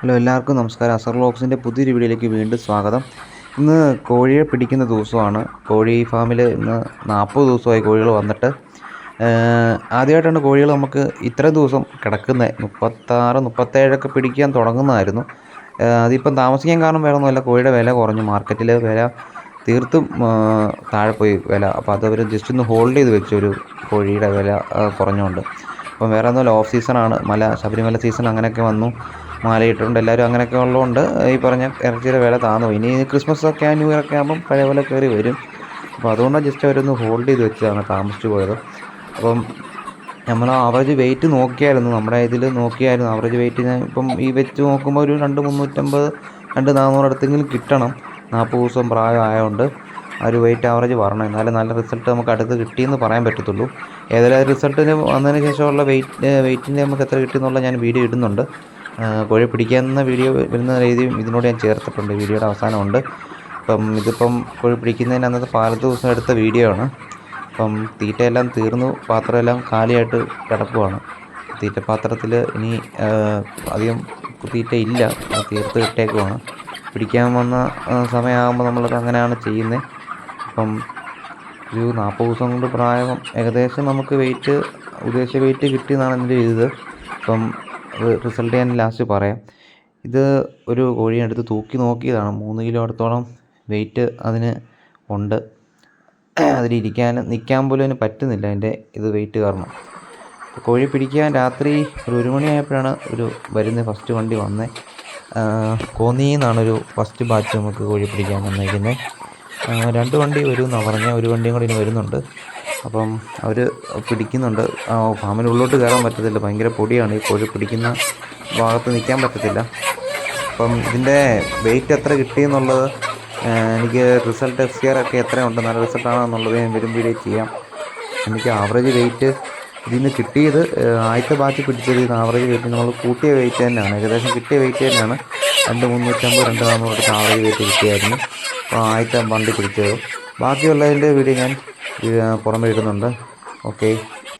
Hello എല്ലാവർക്കും നമസ്കാരം. അസർ വ്ളോഗ്സിന്റെ പുതിയൊരു വീഡിയോയിലേക്ക് വീണ്ടും സ്വാഗതം. ഇന്ന് കോഴിയെ പിടിക്കുന്ന ദിവസമാണ്. കോഴി ഫാമിൽ ഇന്ന് നാൽപ്പത് ദിവസമായി കോഴികൾ വന്നിട്ട്. ആദ്യമായിട്ടാണ് കോഴികൾ നമുക്ക് ഇത്രയും ദിവസം കിടക്കുന്നത് മുപ്പത്താറ് മുപ്പത്തേഴൊക്കെ പിടിക്കാൻ തുടങ്ങുന്നതായിരുന്നു. അതിപ്പം താമസിക്കാൻ കാരണം വേറെ ഒന്നുമല്ല കോഴിയുടെ വില കുറഞ്ഞു. മാർക്കറ്റിൽ വില തീർത്തും താഴെ പോയി വില. അപ്പോൾ അത് അവർ ജസ്റ്റ് ഒന്ന് ഹോൾഡ് ചെയ്ത് വെച്ചു ഒരു കോഴിയുടെ വില കുറഞ്ഞുകൊണ്ട്. അപ്പം വേറെ ഒന്നുമില്ല ഓഫ് സീസണാണ് മല ശബരിമല സീസൺ അങ്ങനെയൊക്കെ വന്നു. മാലയിട്ടുണ്ട് എല്ലാവരും അങ്ങനെയൊക്കെ ഉള്ളതുകൊണ്ട് ഈ പറഞ്ഞ ഇറച്ചിയുടെ വില താന്നു. ഇനി ക്രിസ്മസ് ഒക്കെ ന്യൂ ഇയർ ഒക്കെ ആകുമ്പം പഴയ പോലെ കയറി വരും. അപ്പോൾ അതുകൊണ്ട് ജസ്റ്റ് അവരൊന്ന് ഹോൾഡ് ചെയ്ത് വെച്ചതാണ് താമസിച്ചു പോയത്. അപ്പം നമ്മൾ ആവറേജ് വെയിറ്റ് നോക്കിയായിരുന്നു. നമ്മുടെ ഇതിൽ നോക്കിയായിരുന്നു ആവറേജ് വെയിറ്റ് ഞാൻ ഇപ്പം ഈ വെച്ച് നോക്കുമ്പോൾ ഒരു രണ്ട് മുന്നൂറ്റമ്പത് രണ്ട് നാനൂറ് അടുത്തെങ്കിലും കിട്ടണം. നാൽപ്പത് ദിവസം പ്രായം ആയതുകൊണ്ട് ആ ഒരു വെയിറ്റ് ആവറേജ് വരണം. എന്നാലേ നല്ല റിസൾട്ട് നമുക്ക് അടുത്ത് കിട്ടിയെന്ന് പറയാൻ പറ്റത്തുള്ളൂ. ഏതായാലും റിസൾട്ടിന് വന്നതിന് ശേഷമുള്ള വെയിറ്റ് വെയിറ്റിന്റെ നമുക്ക് എത്ര കിട്ടിയെന്നുള്ള ഞാൻ വീഡിയോ ഇടുന്നുണ്ട്. കോഴി പിടിക്കാവുന്ന വീഡിയോ വരുന്ന രീതിയും ഇതിനോട് ഞാൻ ചേർത്തിട്ടുണ്ട്. വീഡിയോയുടെ അവസാനമുണ്ട്. അപ്പം ഇതിപ്പം കോഴി പിടിക്കുന്നതിന് അന്നത്തെ പാലത്ത് ദിവസം എടുത്ത വീഡിയോ ആണ്. അപ്പം തീറ്റയെല്ലാം തീർന്നു. പാത്രമെല്ലാം കാലിയായിട്ട് കിടക്കുവാണ്. തീറ്റ പാത്രത്തിൽ ഇനി അധികം തീറ്റ ഇല്ല. തീർത്ത് ഇട്ടേക്കുവാണ് പിടിക്കാൻ വന്ന സമയമാകുമ്പോൾ നമ്മളത് അങ്ങനെയാണ് ചെയ്യുന്നത് അപ്പം ഒരു നാൽപ്പത് ദിവസം കൊണ്ട് പ്രായം ഏകദേശം നമുക്ക് വെയിറ്റ് ഉദ്ദേശിച്ച വെയിറ്റ് കിട്ടിയെന്നാണ് എന്റെ ഇത്. അപ്പം റിസൾട്ട് ഞാൻ ലാസ്റ്റ് പറയാം. ഇത് ഒരു കോഴിയെ എടുത്ത് തൂക്കി നോക്കിയതാണ്. മൂന്ന് കിലോ അടുത്തോളം വെയിറ്റ് അതിന് ഉണ്ട്. അതിലിരിക്കാൻ നിൽക്കാൻ പോലും അതിന് പറ്റുന്നില്ല അതിന്റെ ഇത് വെയിറ്റ് കാരണം. കോഴി പിടിക്കാൻ രാത്രി ഒരു ഒരു മണിയായപ്പോഴാണ് ഒരു വരുന്ന ഫസ്റ്റ് വണ്ടി വന്നത് കോന്നിന്നാണ് ഒരു ഫസ്റ്റ് ബാച്ച് നമുക്ക് കോഴി പിടിക്കാൻ വന്നേക്കുന്നത്. രണ്ട് വണ്ടി വരും എന്നാണ് പറഞ്ഞത് ഒരു വണ്ടിയും കൂടി ഇനി വരുന്നുണ്ട്. അപ്പം അവർ പിടിക്കുന്നുണ്ട്. ആ, ഫാമിന് ഉള്ളോട്ട് കയറാൻ പറ്റത്തില്ല. ഭയങ്കര പൊടിയാണ്. ഈ കോഴി പിടിക്കുന്ന ഭാഗത്ത് നിൽക്കാൻ പറ്റത്തില്ല. അപ്പം ഇതിന്റെ വെയിറ്റ് എത്ര കിട്ടിയെന്നുള്ളത് എനിക്ക് റിസൾട്ട് എഫ് സി ആർ ഒക്കെ എത്രയുണ്ട് നല്ല റിസൾട്ടാണോ എന്നുള്ളത് ഞാൻ വരും വീഡിയോ ചെയ്യാം. എനിക്ക് ആവറേജ് വെയിറ്റ് ഇതിൽ നിന്ന് കിട്ടിയത് ആദ്യത്തെ ബാച്ച് പിടിച്ചത് നിന്ന് ആവറേജ് വെയിറ്റ് നമ്മൾ കൂട്ടിയ വെയിറ്റ് തന്നെയാണ്. ഏകദേശം കിട്ടിയ വെയിറ്റ് തന്നെയാണ്. രണ്ട് മുന്നൂറ്റമ്പത് രണ്ട് നാനൂറ് ആവറേജ് വെയിറ്റ് കിട്ടിയായിരുന്നു. ആദ്യത്തെ വണ്ടി പിടിച്ചത് ബാക്കിയുള്ളതിന്റെ വീഡിയോ ഞാൻ പുറമെ ഇടുന്നുണ്ട്. ഓക്കെ